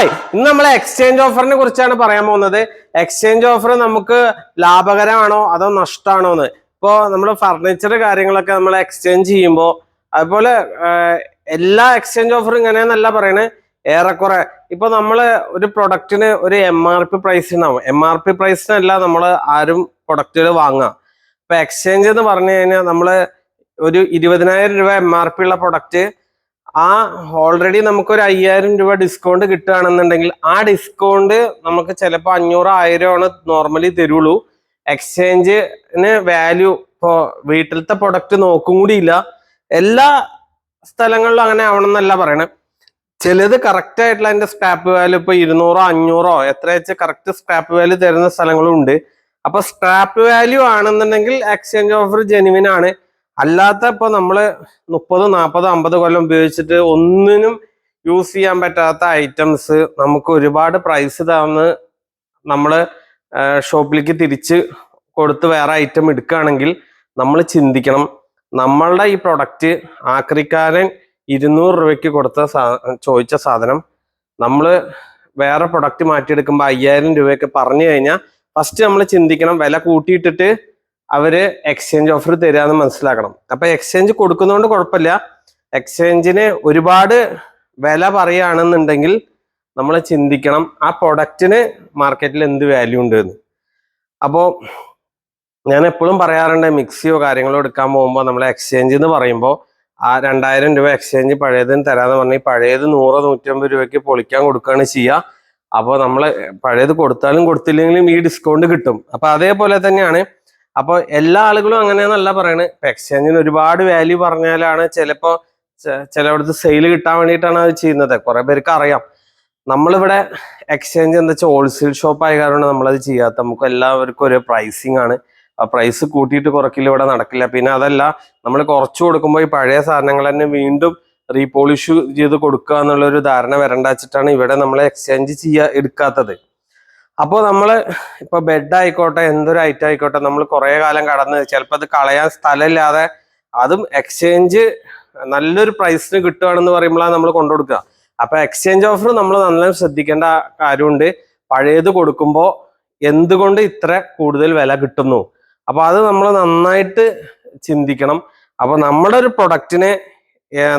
Hi ഇന്ന് നമ്മൾ exchange ഓഫറിനെ കുറിച്ചാണ് പറയാൻ പോകുന്നത്. എക്സ്ചേഞ്ച് ഓഫർ നമുക്ക് ലാഭകരമാണോ അതോ നഷ്ടമാണോ എന്ന്. ഇപ്പോൾ നമ്മൾ ഫർണിച്ചർ കാര്യങ്ങളൊക്കെ നമ്മൾ എക്സ്ചേഞ്ച് ചെയ്യുമ്പോൾ അതുപോലെ എല്ലാ എക്സ്ചേഞ്ച് ഓഫറും ഇങ്ങനെയെന്നല്ല പറയണേ. ഏറെക്കുറെ. ഇപ്പൊ നമ്മൾ ഒരു പ്രൊഡക്റ്റിന് ഒരു എം ആർ പി പ്രൈസ് ഉണ്ടാവും എം ആർ പി പ്രൈസിനല്ല നമ്മൾ ആരും പ്രൊഡക്റ്റുകൾ വാങ്ങുക. ഇപ്പൊ എക്സ്ചേഞ്ച് എന്ന് പറഞ്ഞു കഴിഞ്ഞാൽ നമ്മൾ ഒരു ഇരുപതിനായിരം രൂപ എം ആർ പി ഉള്ള പ്രൊഡക്റ്റ് ആ ഓൾറെഡി നമുക്കൊരു അയ്യായിരം രൂപ ഡിസ്കൗണ്ട് കിട്ടുകയാണെന്നുണ്ടെങ്കിൽ ആ ഡിസ്കൗണ്ട് നമുക്ക് ചിലപ്പോൾ അഞ്ഞൂറ് ആയിരം ആണ് നോർമലി തരുള്ളൂ. എക്സ്ചേഞ്ചിന് വാല്യൂ ഇപ്പോൾ വീട്ടിലത്തെ പ്രൊഡക്റ്റ് നോക്കും കൂടിയില്ല എല്ലാ സ്ഥലങ്ങളിലും അങ്ങനെ ആവണമെന്നല്ല പറയണേ. ചിലത് കറക്റ്റ് ആയിട്ടുള്ള അതിന്റെ സ്ക്രാപ്പ് വാല്യൂ ഇപ്പോൾ ഇരുന്നൂറോ അഞ്ഞൂറോ എത്ര വെച്ച് കറക്റ്റ് സ്ക്രാപ്പ് വാല്യൂ തരുന്ന സ്ഥലങ്ങളും ഉണ്ട്. അപ്പൊ സ്ക്രാപ്പ് വാല്യൂ ആണെന്നുണ്ടെങ്കിൽ എക്സ്ചേഞ്ച് ഓഫർ ജെനുവിൻ ആണ്. അല്ലാത്ത ഇപ്പൊ നമ്മൾ മുപ്പത് നാൽപ്പത് അമ്പത് കൊല്ലം ഉപയോഗിച്ചിട്ട് ഒന്നിനും യൂസ് ചെയ്യാൻ പറ്റാത്ത ഐറ്റംസ് നമുക്ക് ഒരുപാട് പ്രൈസ് തന്ന് നമ്മൾ ഷോപ്പിലേക്ക് തിരിച്ച് കൊടുത്ത് വേറെ ഐറ്റം എടുക്കുകയാണെങ്കിൽ നമ്മൾ ചിന്തിക്കണം. നമ്മളുടെ ഈ പ്രൊഡക്റ്റ് ആക്രിക്കാരൻ ഇരുന്നൂറ് രൂപയ്ക്ക് കൊടുത്ത ചോദിച്ച സാധനം നമ്മൾ വേറെ പ്രൊഡക്റ്റ് മാറ്റിയെടുക്കുമ്പോൾ അയ്യായിരം രൂപയൊക്കെ പറഞ്ഞു കഴിഞ്ഞാൽ ഫസ്റ്റ് നമ്മൾ ചിന്തിക്കണം വില കൂട്ടിയിട്ടിട്ട് അവർ എക്സ്ചേഞ്ച് ഓഫർ തരാന്ന് മനസ്സിലാക്കണം. അപ്പൊ എക്സ്ചേഞ്ച് കൊടുക്കുന്നതുകൊണ്ട് കുഴപ്പമില്ല എക്സ്ചേഞ്ചിന് ഒരുപാട് വില പറയുകയാണെന്നുണ്ടെങ്കിൽ നമ്മൾ ചിന്തിക്കണം ആ പ്രൊഡക്റ്റിന് മാർക്കറ്റിൽ എന്ത് വാല്യൂ ഉണ്ട് എന്ന് അപ്പോൾ ഞാൻ എപ്പോഴും പറയാറുണ്ട് മിക്സിയോ കാര്യങ്ങളോ എടുക്കാൻ പോകുമ്പോൾ നമ്മൾ എക്സ്ചേഞ്ച് എന്ന് പറയുമ്പോൾ ആ രണ്ടായിരം രൂപ എക്സ്ചേഞ്ച് പഴയതിന് തരാമെന്ന് പറഞ്ഞാൽ പഴയത് നൂറ് നൂറ്റമ്പത് രൂപയ്ക്ക് പൊളിക്കാൻ കൊടുക്കുകയാണ് ചെയ്യുക അപ്പോൾ നമ്മൾ പഴയത് കൊടുത്താലും കൊടുത്തില്ലെങ്കിലും ഈ ഡിസ്കൗണ്ട് കിട്ടും. അപ്പോൾ അതേപോലെ തന്നെയാണ് അപ്പോൾ എല്ലാ ആളുകളും അങ്ങനെയെന്നല്ല പറയണത് എക്സ്ചേഞ്ചിന് ഒരുപാട് വാല്യൂ പറഞ്ഞാലാണ് ചിലപ്പോൾ ചിലവിടുത്തെ സെയിൽ കിട്ടാൻ വേണ്ടിയിട്ടാണ് അത് ചെയ്യുന്നത്. കുറെ പേർക്ക് അറിയാം. നമ്മളിവിടെ എക്സ്ചേഞ്ച് എന്താ വെച്ചാൽ ഹോൾസെയിൽ ഷോപ്പ് ആയ കാരണം നമ്മളത് ചെയ്യാത്ത നമുക്ക് എല്ലാവർക്കും ഒരു പ്രൈസിങ് ആണ്. ആ പ്രൈസ് കൂട്ടിയിട്ട് കുറക്കില്ല ഇവിടെ നടക്കില്ല. പിന്നെ അതല്ല നമ്മൾ കുറച്ച് കൊടുക്കുമ്പോൾ ഈ പഴയ സാധനങ്ങൾ തന്നെ വീണ്ടും റീപോളിഷ് ചെയ്ത് കൊടുക്കുക എന്നുള്ളൊരു ധാരണ വരണ്ട വെച്ചിട്ടാണ് ഇവിടെ നമ്മൾ എക്സ്ചേഞ്ച് ചെയ്യാ എടുക്കാത്തത്. അപ്പോൾ നമ്മൾ ഇപ്പൊ ബെഡ് ആയിക്കോട്ടെ എന്തൊരു ഐറ്റം ആയിക്കോട്ടെ നമ്മൾ കുറെ കാലം കടന്ന് ചിലപ്പോൾ അത് കളയാൻ സ്ഥലമില്ലാതെ അതും എക്സ്ചേഞ്ച് നല്ലൊരു പ്രൈസിന് കിട്ടുകയാണെന്ന് പറയുമ്പോഴാണ് നമ്മൾ കൊണ്ടു കൊടുക്കുക. അപ്പൊ എക്സ്ചേഞ്ച് ഓഫർ നമ്മൾ നല്ല ശ്രദ്ധിക്കേണ്ട കാര്യമുണ്ട്. പഴയത് കൊടുക്കുമ്പോൾ എന്തുകൊണ്ട് ഇത്ര കൂടുതൽ വില കിട്ടുന്നു? അപ്പൊ അത് നമ്മൾ നന്നായിട്ട് ചിന്തിക്കണം. അപ്പൊ നമ്മുടെ ഒരു പ്രൊഡക്റ്റിനെ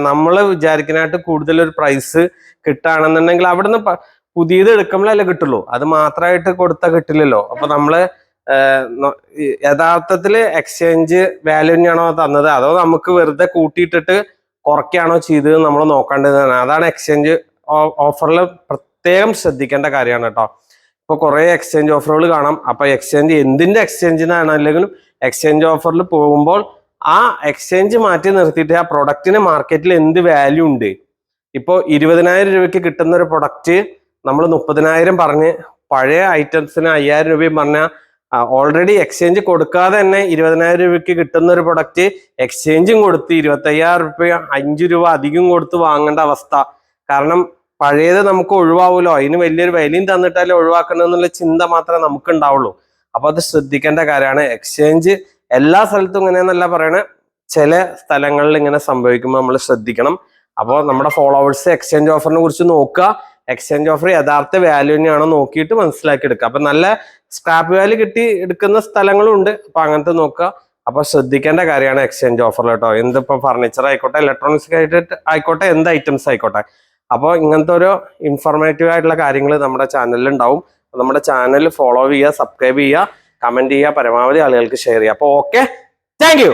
നമ്മൾ വിചാരിക്കാനായിട്ട് കൂടുതൽ ഒരു പ്രൈസ് കിട്ടുകയാണെന്നുണ്ടെങ്കിൽ അവിടുന്ന് പുതിയത് എടുക്കുമ്പോഴല്ലേ കിട്ടുള്ളൂ. അത് മാത്രമായിട്ട് കൊടുത്താൽ കിട്ടില്ലല്ലോ. അപ്പൊ നമ്മൾ യഥാർത്ഥത്തിൽ എക്സ്ചേഞ്ച് വാല്യൂ തന്നെയാണോ തന്നത്? അതോ നമുക്ക് വെറുതെ കൂട്ടിയിട്ടിട്ട് കുറയ്ക്കുകയാണോ ചെയ്തത് നമ്മൾ നോക്കേണ്ടതാണ്. അതാണ് എക്സ്ചേഞ്ച് ഓഫറിൽ പ്രത്യേകം ശ്രദ്ധിക്കേണ്ട കാര്യമാണ് കേട്ടോ. ഇപ്പൊ കുറെ എക്സ്ചേഞ്ച് ഓഫറുകൾ കാണാം. അപ്പൊ എക്സ്ചേഞ്ച് എന്തിന്റെ എക്സ്ചേഞ്ചിനാണെങ്കിലും എക്സ്ചേഞ്ച് ഓഫറിൽ പോകുമ്പോൾ ആ എക്സ്ചേഞ്ച് മാറ്റി നിർത്തിയിട്ട് ആ പ്രൊഡക്റ്റിന് മാർക്കറ്റിൽ എന്ത് വാല്യൂ ഉണ്ട്? ഇപ്പോൾ ഇരുപതിനായിരം രൂപയ്ക്ക് കിട്ടുന്ന ഒരു പ്രൊഡക്റ്റ് നമ്മൾ മുപ്പതിനായിരം പറഞ്ഞ് പഴയ ഐറ്റംസിന് അയ്യായിരം രൂപയും പറഞ്ഞാൽ ഓൾറെഡി എക്സ്ചേഞ്ച് കൊടുക്കാതെ തന്നെ ഇരുപതിനായിരം രൂപയ്ക്ക് കിട്ടുന്ന ഒരു പ്രൊഡക്റ്റ് എക്സ്ചേഞ്ചും കൊടുത്ത് ഇരുപത്തയ്യായിരം രൂപ അഞ്ച് രൂപ അധികം കൊടുത്ത് വാങ്ങേണ്ട അവസ്ഥ. കാരണം പഴയത് നമുക്ക് ഒഴിവാവുമല്ലോ അതിന് വലിയൊരു വിലയും തന്നിട്ടല്ലേ ഒഴിവാക്കണം എന്നുള്ള ചിന്ത മാത്രമേ നമുക്ക് ഉണ്ടാവുള്ളൂ അപ്പൊ അത് ശ്രദ്ധിക്കേണ്ട കാര്യമാണ്. എക്സ്ചേഞ്ച് എല്ലാ സ്ഥലത്തും ഇങ്ങനെയെന്നല്ല പറയണേ. ചില സ്ഥലങ്ങളിൽ ഇങ്ങനെ സംഭവിക്കുമ്പോൾ നമ്മൾ ശ്രദ്ധിക്കണം. അപ്പോൾ നമ്മുടെ ഫോളോവേഴ്സ് എക്സ്ചേഞ്ച് ഓഫറിനെ കുറിച്ച് നോക്കുക. എക്സ്ചേഞ്ച് ഓഫർ യഥാർത്ഥ വാല്യൂ തന്നെയാണോ നോക്കിയിട്ട് മനസ്സിലാക്കി എടുക്കുക അപ്പൊ നല്ല സ്ക്രാപ്പ് വാല്യൂ കിട്ടി എടുക്കുന്ന സ്ഥലങ്ങളും ഉണ്ട് അപ്പൊ അങ്ങനത്തെ നോക്കുക. അപ്പൊ ശ്രദ്ധിക്കേണ്ട കാര്യമാണ് എക്സ്ചേഞ്ച് ഓഫർ കേട്ടോ. എന്തിപ്പോ ഫർണിച്ചർ ആയിക്കോട്ടെ ഇലക്ട്രോണിക്സ് ആയിട്ട് ആയിക്കോട്ടെ എന്ത് ഐറ്റംസ് ആയിക്കോട്ടെ. അപ്പോൾ ഇങ്ങനത്തെ ഒരു ഇൻഫോർമേറ്റീവ് ആയിട്ടുള്ള കാര്യങ്ങൾ നമ്മുടെ ചാനലിൽ ഉണ്ടാവും. നമ്മുടെ ചാനൽ ഫോളോ ചെയ്യുക സബ്സ്ക്രൈബ് ചെയ്യുക കമന്റ് ചെയ്യുക പരമാവധി ആളുകൾക്ക് ഷെയർ ചെയ്യുക. അപ്പോൾ ഓക്കെ താങ്ക്